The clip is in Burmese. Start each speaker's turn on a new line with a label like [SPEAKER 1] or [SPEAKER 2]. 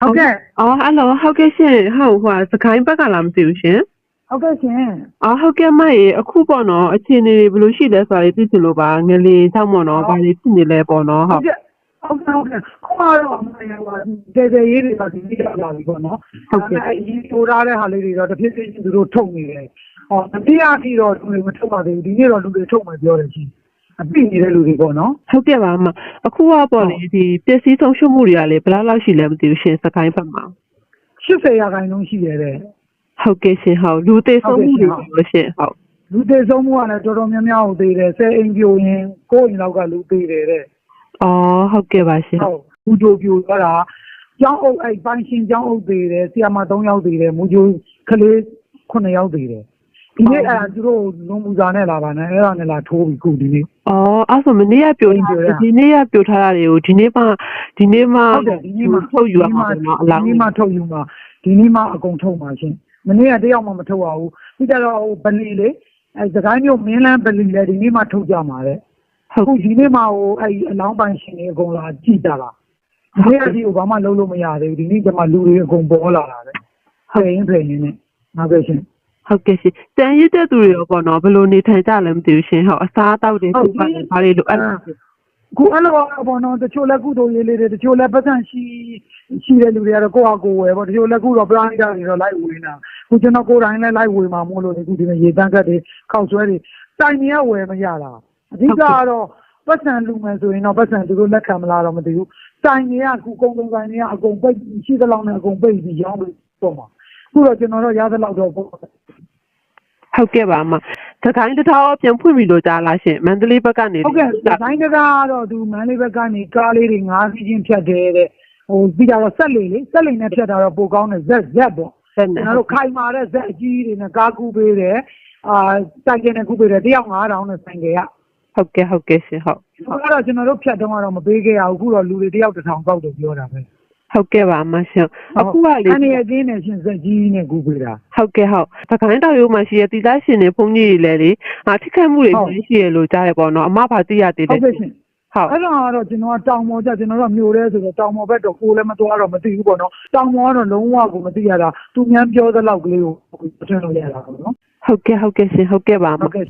[SPEAKER 1] ဟုတ်ကဲ့
[SPEAKER 2] အော်ဟယ်လိုဟုတ်ကဲ့ရှင်ဟုတ်ဟိုစကိုင်းဘက်ကလာမသိဘူးရှင်
[SPEAKER 1] ဟုတ်ကဲ့ရှင်
[SPEAKER 2] အော်ဟုတ်ကဲ့မရေအခုပေါ့နော်အခြေအနေတွေဘယ်လိုရှိလဲဆိုတာလေးသိချင်လို့ပါငလေးချောက်မော်နော်ဘာတွေဖြစ်နေလဲပေါ့နော်
[SPEAKER 1] ဟု
[SPEAKER 2] ဟုတ်
[SPEAKER 1] တ်ကဲ့ဟုတ်ကဲ့ဟုတ်ကဲ့ခုမှတော့အမှန်ရောတဲတဲရေးတွေကဒီနေ့ရောက်လာပြီပေါ့နော်အဲအရင်ထိုးထားတဲ့ဟာလေးတွေတော့တစ်ဖြည်းဖြည်းချင်းသူတို့ထုတ်နေတယ်ဟောတတိယအထိတော့လူတွေမထုတ်ပါသေးဘူးဒီနေ့တော့လူတွေထုတ်မယ်ပြောတယ်ရှင် အပြည့်နေတဲ့လူတွေပေါ့နော်
[SPEAKER 2] ဟုတ်ကဲ့ပါအမအခုကပေါ့လေဒီပစ္စည်းဆုံးရှုံးမှုတွေကလေဘယ်လောက်လောက်ရှိလဲမသိဘူးရှင်စကိုင်းဘက်မှာ
[SPEAKER 1] 80ရာခိုင်နှုန်းရှိတယ်တဲ့
[SPEAKER 2] ဟုတ်ကဲ့ရှင်ဟုတ်လူသေးဆုံးမှုတွေလို့ရှင်ဟုတ်
[SPEAKER 1] လူသေးဆုံးမှုကလည်းတော်တော်များများကိုသေးတယ်ဆယ်အိမ်ပြိုရင်ကိုယ်အိမ်လောက်ကလူသေးတယ်တဲ့
[SPEAKER 2] အော်ဟုတ်ကဲ့ပါရှင်
[SPEAKER 1] ဟုတ်မူဂျိုပြိုသွားတာကျောင်းအုပ်အဲ့ပိုင်းရှင်ကျောင်းအုပ်သေးတယ်ဆီယာမ3ယောက်သေးတယ်မူဂျိုကလေး9ယောက်သေးတယ် ဒီနေ့အဲ့ဒါသူတို့လုံမူစာနဲ့လာပါနဲ့အဲ့ဒါနဲ့လာထိုးပြီးခုဒီနေ့
[SPEAKER 2] အော်အဲ့ဆိုမနေ့ကပြိုထားတာဒီနေ့ကပြိုထားတာတွေကိုဒီနေ့မှဒီနေ့မှ
[SPEAKER 1] ဟုတ်တယ်ဒီနေ့မှ
[SPEAKER 2] ထုတ်ယူရမှာပေါ့နော်အလောင်း
[SPEAKER 1] ဒီနေ့မှထုတ်ယူမှာဒီနေ့မှအကုန်ထုတ်မှာရှင်မနေ့ကတယောက်မှမထုတ်ရဘူးပြီးကြတော့ဟိုဗလီလေအဲ့စကိုင်းမျိုးမင်းလန်းဗလီလေဒီနေ့မှထုတ်ကြမှာတဲ့
[SPEAKER 2] ဟုတ်
[SPEAKER 1] အခုဒီနေ့မှဟိုအဲ့အလောင်းပိုင်ရှင်တွေအကုန်လာကြည့်ကြတာဒီနေ့အထိဟိုဘာမှလုပ်လို့မရသေးဘူးဒီနေ့ကျမှလူတွေအကုန်ပေါ်လာတာတဲ့ဖိရင်ဖိရင်နဲ့ဟုတ်ကဲ့ရှင်
[SPEAKER 2] ဟုတ်ကဲ့ရှင်တန်ရစ်တဲ့သူတွေရောပေါ့နော်ဘယ်လိုနေထိုင်ကြလဲမသိဘူးရှင်ဟုတ်အစားအသောက်တွေသူ့ဘာတွေဘာတွေလိုအပ်လဲ
[SPEAKER 1] ခုအဲ့လိုပေါ့နော်တချို့လက်ကုတို့ရေးလေးတွေတချို့လက်ပတ်စံရှိရှိတဲ့လူတွေကတော့ကိုယ့်အကိုဝယ်ပေါ့တချို့လက်ကုတော့ပရိုက်တာတွေတော့လိုက်ဝေးနေတာခုကျွန်တော်ကိုယ်တိုင်လည်းလိုက်ဝေးမှာမို့လို့ဒီခုဒီနေ့ရေတန်းကတ်တွေခောက်ဆွဲတွေတိုင်နေရဝယ်မရတာအဓိကကတော့ပတ်စံလူမယ်ဆိုရင်တော့ပတ်စံသူတို့လက်ခံမလားတော့မသိဘူးတိုင်နေရခုကုန်းကုန်းတိုင်နေရအကုန်ပိတ်ရှိသလောက်နဲ့အကုန်ပိတ်ပြီးရောင်းလို့ပေါ့မှာခုတော့ကျွန်တော်တို့ရသလောက်တော့ပေါ့
[SPEAKER 2] ဟုတ်ကဲ့ပါအမသခိုင်းတစ်ထောင်ပြန်ဖွင့်ပြီလို့ကြားလားရှင်မန္တလေးဘက်ကနေ
[SPEAKER 1] ဟုတ်ကဲ့ဒီဇိုင်းတကားကတော့သူမန်းလေးဘက်ကနေကားလေးတွေ၅စီးချင်းဖြတ်တယ်တဲ့ဟိုပြီးတော့ဆက်လေလေဆက်လေနဲ့ဖြတ်တာတော့ပိုကောင်းတယ်ဇက်ဇက်ပေါ့
[SPEAKER 2] ဆက်
[SPEAKER 1] ကျွ
[SPEAKER 2] နေ
[SPEAKER 1] န်တော်တို့ခိုင်မာတဲ့ဇက်အကြီးတွေနဲ့ကားကူးပေးတယ်အာတိုင်ကျင်နဲ့ကူးပေးတယ်တယောက်9000နဲ့ဆိုင်ကြရ
[SPEAKER 2] ဟုတ်ကဲ့ဟုတ်ကဲ့ရှင်ဟုတ်
[SPEAKER 1] ဒီကတော့ကျွန်တော်တို့ဖြတ်တော့ကတော့မပေးခဲ့ရဘူးအခုတော့လူတွေတယောက်တစ်ထောင်ကောက်တယ်ပြောတာပဲ
[SPEAKER 2] ဟုတ်ကဲ့ပါအမရှင်အခုကလေ
[SPEAKER 1] အနေအချင်းနဲ့ရှင်ဇက်ကြီးနဲ့ကူးပေးတာ
[SPEAKER 2] ဟုတ်ကဲ့ဟုတ်သခိုင်းတောင်ရုံမှာရှိတဲ့တီသားရှင်တွေဘုန်းကြီးတွေလည်းလေအာထိခိုက်မှုတွေရှိရလို့ကြားရပေါ့နော်အမဘာသိရသေး
[SPEAKER 1] ဟု
[SPEAKER 2] လဲ
[SPEAKER 1] တ်ကဲ့ရှင်
[SPEAKER 2] ဟုတ်
[SPEAKER 1] အဲ့တော့ကတော့ကျွန်တော်ကတောင်ပေါ်ကြကျွန်တော်တို့မြို့ရဲဆိုတော့တောင်ပေါ်ဘက်တော့ကိုယ်လည်းမသွားတော့မသိဘူးပေါ့နော်တောင်ပေါ်ကတော့လုံးဝကိုမသိရတာသူများပြောသလောက်ကလေးကိုပြောလို့ရတာပေါ့နော်
[SPEAKER 2] ဟုတ်ကဲ့ဟုတ်ကဲ့ရှင်ဟုတ်ကဲ့ပါအမ
[SPEAKER 1] ဟုတ်ကဲ့